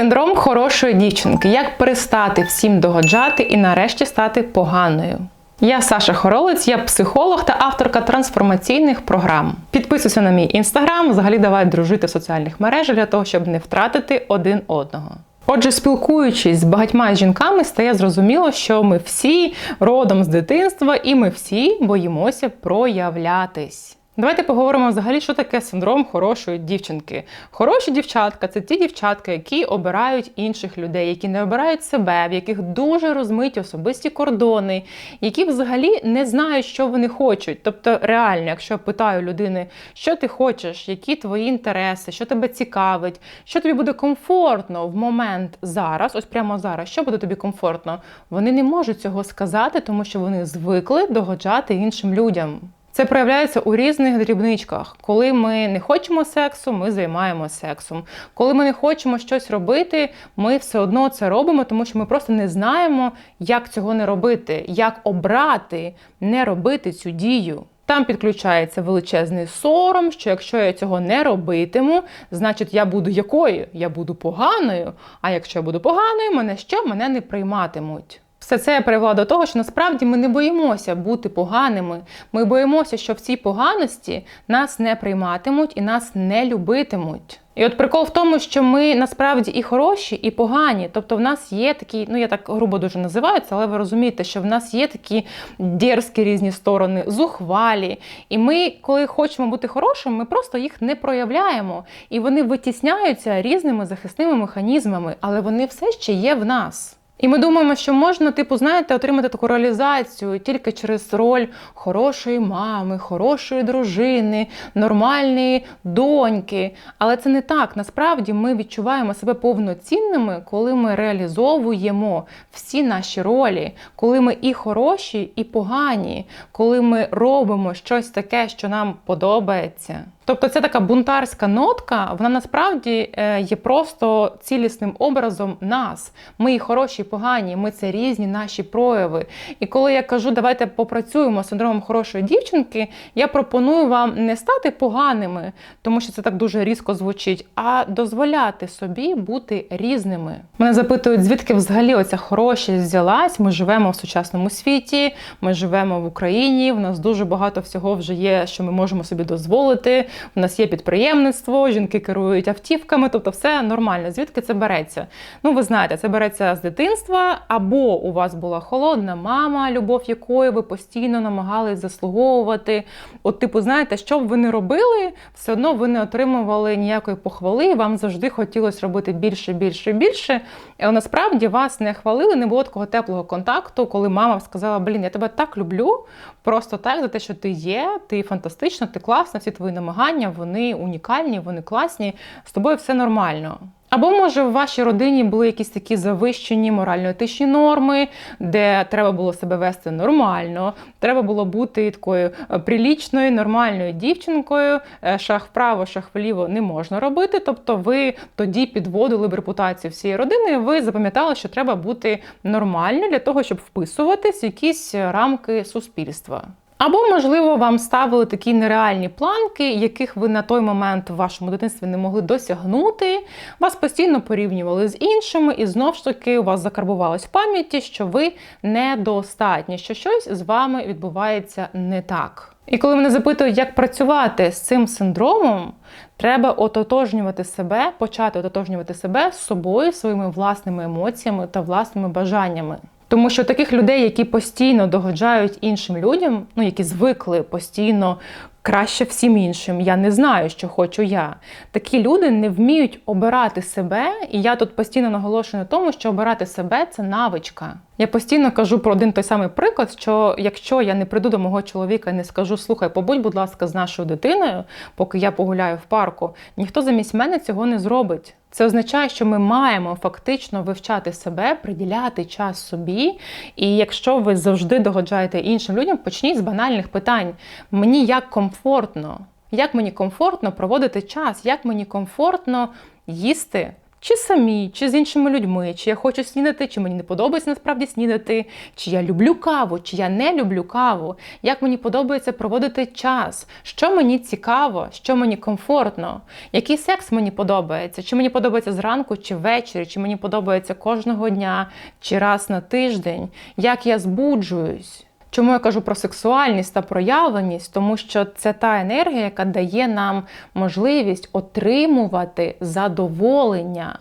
Синдром хорошої дівчинки. Як перестати всім догоджати і нарешті стати поганою. Я Саша Хоролець, я психолог та авторка трансформаційних програм. Підписуйся на мій інстаграм, взагалі давай дружити в соціальних мережах для того, щоб не втратити один одного. Отже, спілкуючись з багатьма жінками, стає зрозуміло, що ми всі родом з дитинства і ми всі боїмося проявлятись. Давайте поговоримо взагалі, що таке синдром хорошої дівчинки. Хороші дівчатка це ті дівчатка, які обирають інших людей, які не обирають себе, в яких дуже розмиті особисті кордони, які взагалі не знають, що вони хочуть. Тобто, реально, якщо я питаю людини, що ти хочеш, які твої інтереси, що тебе цікавить, що тобі буде комфортно в момент зараз, ось прямо зараз, що буде тобі комфортно, вони не можуть цього сказати, тому що вони звикли догоджати іншим людям. Це проявляється у різних дрібничках. Коли ми не хочемо сексу, ми займаємося сексом. Коли ми не хочемо щось робити, ми все одно це робимо, тому що ми просто не знаємо, як цього не робити, як обрати не робити цю дію. Там підключається величезний сором, що якщо я цього не робитиму, значить я буду якою? Я буду поганою. А якщо я буду поганою, мене що? Мене не прийматимуть. Все це привело до того, що насправді ми не боїмося бути поганими. Ми боїмося, що в цій поганості нас не прийматимуть і нас не любитимуть. І от прикол в тому, що ми насправді і хороші, і погані. Тобто, в нас є такі, ну я так грубо дуже називаю це, але ви розумієте, що в нас є такі дерзкі різні сторони, зухвалі. І ми, коли хочемо бути хорошими, ми просто їх не проявляємо. І вони витісняються різними захисними механізмами, але вони все ще є в нас. І ми думаємо, що можна, типу, знаєте, отримати таку реалізацію тільки через роль хорошої мами, хорошої дружини, нормальної доньки. Але це не так. Насправді ми відчуваємо себе повноцінними, коли ми реалізовуємо всі наші ролі, коли ми і хороші, і погані, коли ми робимо щось таке, що нам подобається. Тобто ця така бунтарська нотка, вона насправді е, є просто цілісним образом нас. Ми і хороші, і погані, ми це різні наші прояви. І коли я кажу, давайте попрацюємо з синдромом хорошої дівчинки, я пропоную вам не стати поганими, тому що це так дуже різко звучить, а дозволяти собі бути різними. Мене запитують, звідки взагалі оця хорошість взялась. Ми живемо в сучасному світі, ми живемо в Україні. В нас дуже багато всього вже є, що ми можемо собі дозволити. У нас є підприємництво, жінки керують автівками, тобто все нормально. Звідки це береться? Ну, ви знаєте, це береться з дитинства, або у вас була холодна мама, любов якої ви постійно намагались заслуговувати. От, типу, знаєте, що б ви не робили, все одно ви не отримували ніякої похвали, вам завжди хотілося робити більше, більше, більше. Але насправді вас не хвалили, не було такого теплого контакту, коли мама сказала: Блін, я тебе так люблю, просто так за те, що ти є, ти фантастична, ти класна, всі твої намагання, вони унікальні, вони класні, з тобою все нормально. Або, може, в вашій родині були якісь такі завищені морально-етичні норми, де треба було себе вести нормально, треба було бути такою е, прилічною, нормальною дівчинкою. е, Шах вправо, шах вліво не можна робити. Тобто, ви тоді підводили б репутацію всієї родини. Ви запам'ятали, що треба бути нормально для того, щоб вписуватись в якісь рамки суспільства. Або, можливо, вам ставили такі нереальні планки, яких ви на той момент в вашому дитинстві не могли досягнути. Вас постійно порівнювали з іншими, і знову ж таки у вас закарбувалось в пам'яті, що ви недостатні, що щось з вами відбувається не так. І коли мене запитують, як працювати з цим синдромом, треба ототожнювати себе, почати ототожнювати себе з собою, своїми власними емоціями та власними бажаннями. Тому що таких людей, які постійно догоджають іншим людям, ну які звикли постійно краще всім іншим, я не знаю, що хочу я. Такі люди не вміють обирати себе, і я тут постійно наголошую на тому, що обирати себе це навичка. Я постійно кажу про один той самий приклад, що якщо я не прийду до мого чоловіка і не скажу, слухай, побудь, будь ласка, з нашою дитиною, поки я погуляю в парку, ніхто замість мене цього не зробить. Це означає, що ми маємо фактично вивчати себе, приділяти час собі. І якщо ви завжди догоджаєте іншим людям, почніть з банальних питань. Мені як комфортно, як мені комфортно проводити час, як мені комфортно їсти Чи самі, чи з іншими людьми, чи я хочу снідати, чи мені не подобається насправді снідати, чи я люблю каву, чи я не люблю каву, як мені подобається проводити час, що мені цікаво, що мені комфортно, який секс мені подобається, чи мені подобається зранку, чи ввечері, чи мені подобається кожного дня, чи раз на тиждень, як я збуджуюсь. Чому я кажу про сексуальність та проявленість? Тому що це та енергія, яка дає нам можливість отримувати задоволення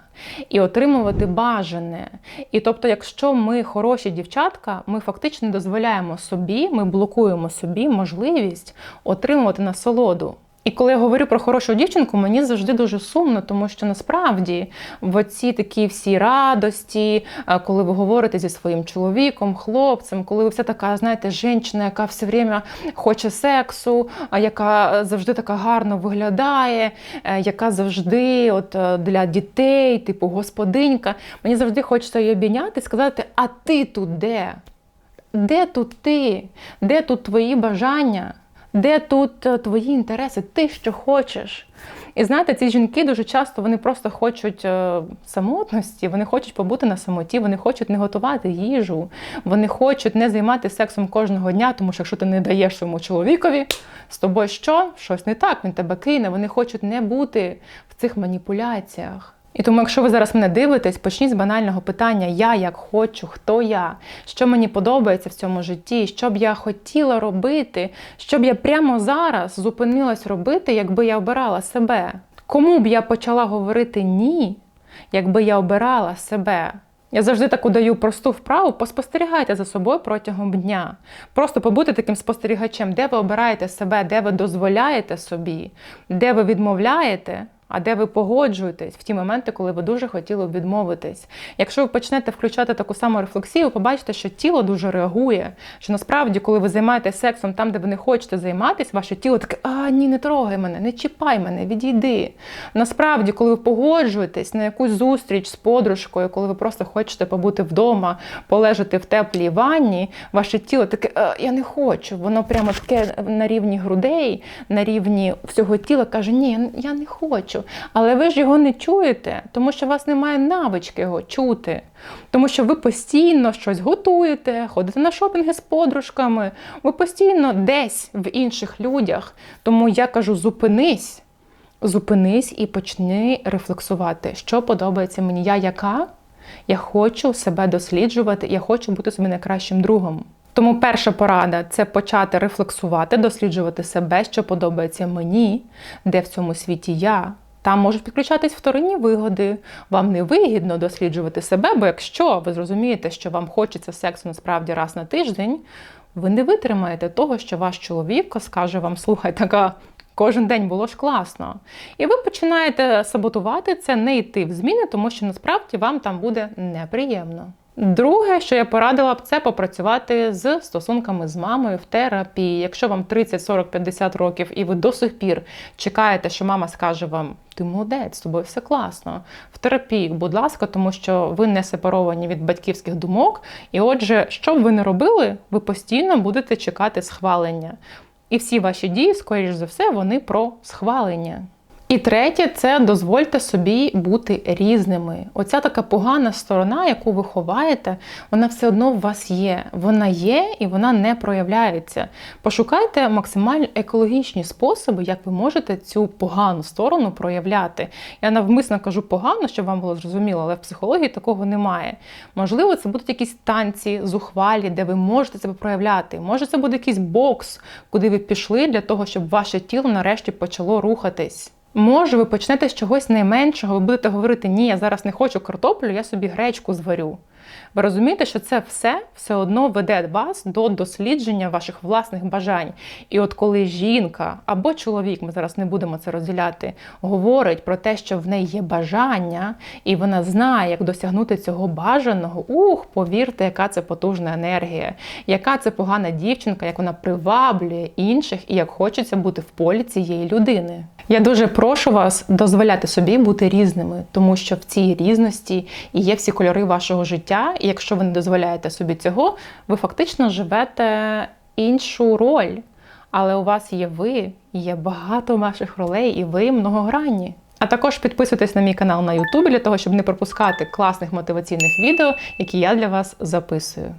і отримувати бажане. І тобто, якщо ми хороші дівчатка, ми фактично дозволяємо собі, ми блокуємо собі можливість отримувати насолоду. І коли я говорю про хорошу дівчинку, мені завжди дуже сумно, тому що насправді в оці такі всі радості, е, коли ви говорите зі своїм чоловіком, хлопцем, коли ви вся така, знаєте, жінка, яка все время хоче сексу, а яка завжди така гарно виглядає, е, яка завжди от е, для дітей, типу господинька, мені завжди хочеться її обійняти і сказати: а ти тут де? Де тут ти? Де тут твої бажання? Де тут е, твої інтереси? Ти що хочеш? І знаєте, ці жінки дуже часто вони просто хочуть е, самотності, вони хочуть побути на самоті, вони хочуть не готувати їжу, вони хочуть не займатися сексом кожного дня, тому що якщо ти не даєш своєму чоловікові, з тобою що? Щось не так, він тебе кине. Вони хочуть не бути в цих маніпуляціях. І тому, якщо ви зараз мене дивитесь, почніть з банального питання: я як хочу, хто я, що мені подобається в цьому житті, що б я хотіла робити, що б я прямо зараз зупинилась робити, якби я обирала себе. Кому б я почала говорити ні, якби я обирала себе? Я завжди таку даю просту вправу, поспостерігайте за собою протягом дня. Просто побути таким спостерігачем, де ви обираєте себе, де ви дозволяєте собі, де ви відмовляєте а де ви погоджуєтесь в ті моменти, коли ви дуже хотіли б відмовитись. Якщо ви почнете включати таку саму рефлексію, побачите, що тіло дуже реагує. Що насправді, коли ви займаєтесь сексом там, де ви не хочете займатися, ваше тіло таке, а ні, не трогай мене, не чіпай мене, відійди. Насправді, коли ви погоджуєтесь на якусь зустріч з подружкою, коли ви просто хочете побути вдома, полежати в теплій ванні, ваше тіло таке, а, я не хочу. Воно прямо таке на рівні грудей, на рівні всього тіла каже, ні, я не хочу хочу. Але ви ж його не чуєте, тому що у вас немає навички його чути. Тому що ви постійно щось готуєте, ходите на шопінги з подружками, ви постійно десь в інших людях. Тому я кажу: зупинись, зупинись і почни рефлексувати, що подобається мені. Я яка? Я хочу себе досліджувати, я хочу бути собі найкращим другом. Тому перша порада це почати рефлексувати, досліджувати себе, що подобається мені, де в цьому світі я. Там можуть підключатись вторинні вигоди. Вам не вигідно досліджувати себе, бо якщо ви зрозумієте, що вам хочеться сексу насправді раз на тиждень, ви не витримаєте того, що ваш чоловік скаже вам, слухай, така. Кожен день було ж класно. І ви починаєте саботувати це, не йти в зміни, тому що насправді вам там буде неприємно. Друге, що я порадила б, це попрацювати з стосунками з мамою в терапії. Якщо вам 30, 40, 50 років, і ви до сих пір чекаєте, що мама скаже вам, ти молодець, з тобою все класно. В терапії, будь ласка, тому що ви не сепаровані від батьківських думок. І отже, що б ви не робили, ви постійно будете чекати схвалення. І всі ваші дії, скоріш за все, вони про схвалення. І третє, це дозвольте собі бути різними. Оця така погана сторона, яку ви ховаєте, вона все одно в вас є. Вона є і вона не проявляється. Пошукайте максимально екологічні способи, як ви можете цю погану сторону проявляти. Я навмисно кажу погано, щоб вам було зрозуміло, але в психології такого немає. Можливо, це будуть якісь танці, зухвалі, де ви можете себе проявляти. Може, це буде якийсь бокс, куди ви пішли для того, щоб ваше тіло нарешті почало рухатись. Може, ви почнете з чогось найменшого, ви будете говорити, ні, я зараз не хочу картоплю, я собі гречку зварю. Ви розумієте, що це все все одно веде вас до дослідження ваших власних бажань. І от коли жінка або чоловік, ми зараз не будемо це розділяти, говорить про те, що в неї є бажання, і вона знає, як досягнути цього бажаного, ух, повірте, яка це потужна енергія, яка це погана дівчинка, як вона приваблює інших і як хочеться бути в полі цієї людини. Я дуже прошу вас дозволяти собі бути різними, тому що в цій різності і є всі кольори вашого життя. І якщо ви не дозволяєте собі цього, ви фактично живете іншу роль. Але у вас є ви, є багато ваших ролей, і ви многогранні. А також підписуйтесь на мій канал на YouTube для того, щоб не пропускати класних мотиваційних відео, які я для вас записую.